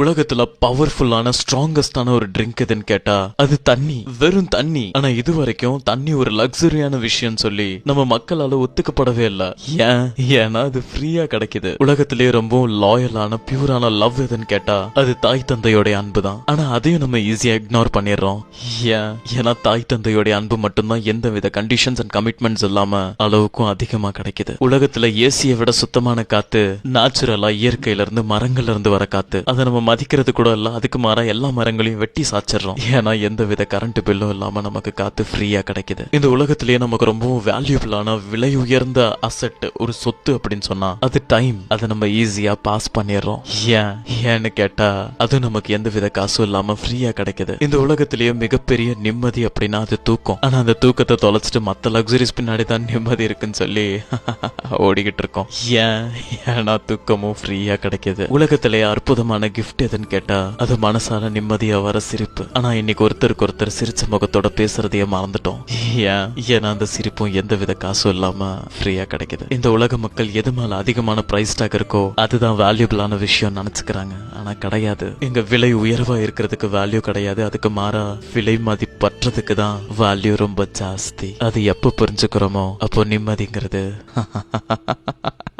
உலகத்துல பவர்ஃபுல்லான ஸ்ட்ராங்கஸ்டான ஒரு ட்ரிங்க் எதுன்னு கேட்டா அது தண்ணி. வெறும் தண்ணி. ஆனா இது வரைக்கும் தண்ணி ஒரு லக்ஸரியான விஷயம் சொல்லி நம்ம மக்களால ஒத்துக்கப்படவே இல்ல. ஏன்? ஏன்னா அது ஃப்ரீயா கிடைக்குது. உலகத்திலேயே ரொம்பவும் லாயலான பியூரான லவ் எதுன்னு கேட்டா அது தாய் தந்தையோட அன்பு தான். ஆனா அதையும் நம்ம ஈஸியா இக்னோர் பண்ணிடுறோம். ஏன்? ஏன்னா தாய் தந்தையோட அன்பு மட்டும்தான் எந்த வித கண்டிஷன்ஸ் அண்ட் கமிட்மெண்ட்ஸ் இல்லாம அளவுக்கும் அதிகமா கிடைக்குது. உலகத்துல ஏசியை விட சுத்தமான காத்து நேச்சுரலா இயற்கையில இருந்து மரங்கள்ல இருந்து வர காத்து அதை நம்ம மதிக்கிறது கூட இல்ல அதுக்கு மாறா எல்லா மரங்களையும் வெட்டி சாச்சிடுறோம் ஏன்னா எந்த வித கரண்ட் பில்லும் இல்லாம நமக்கு காத்து ஃப்ரீயா கிடைக்குது. இந்த உலகத்திலேயே நமக்கு ரொம்பவும் வேல்யூபிளான விலை உயர்ந்த அசட் ஒரு சொத்து அப்படின்னு சொன்னா அது டைம் அதை நம்ம ஈஸியா பாஸ் பண்ணிடுறோம் ஏன்? ஏன்னு கேட்டா அது நமக்கு எந்த வித காசும் இல்லாம ஃப்ரீயா கிடைக்குது. இந்த உலகத்திலேயே மிகப்பெரிய நிம்மதி அப்படின்னா அது தூக்கம். ஆனா அந்த தூக்கத்தை தொலைச்சிட்டு மத்த லக்ஸரிஸ் பின்னாடி தான் நிம்மதி இருக்குன்னு சொல்லி ஓடிக்கிட்டு இருக்கோம். ஏன்? ஏன்னா தூக்கமும் ஃப்ரீயா கிடைக்குது. உலகத்திலேயே அற்புதமான கிஃப்ட் எதுன்னு கேட்டா அது மனசால நிம்மதியா வர சிரிப்பு. ஆனா இன்னைக்கு ஒருத்தருக்கு ஒருத்தர் சிரிச்ச முகத்தோட பேசுறதையே மறந்துட்டோம். ஏன்? ஏன்னா அந்த சிரிப்பும் எந்த வித காசும் இல்லாம ஃப்ரீயா கிடைக்குது. இந்த உலக மக்கள் எது மேல அதிகமான பிரைஸ் டாக் இருக்கோ அதுதான் வேல்யூபிளான விஷயம் நினைச்சுக்கிறாங்க. ஆனா கிடையாது. எங்க விலை உயர்வா இருக்கிறதுக்கு வேல்யூ கிடையாது. அதுக்கு மாறா விலை மதிப்பற்றதுக்கு தான் வேல்யூ ரொம்ப ஜாஸ்தி. அது எப்ப புரிஞ்சுக்கிறோமோ அப்போ நிம்மதிங்கிறது.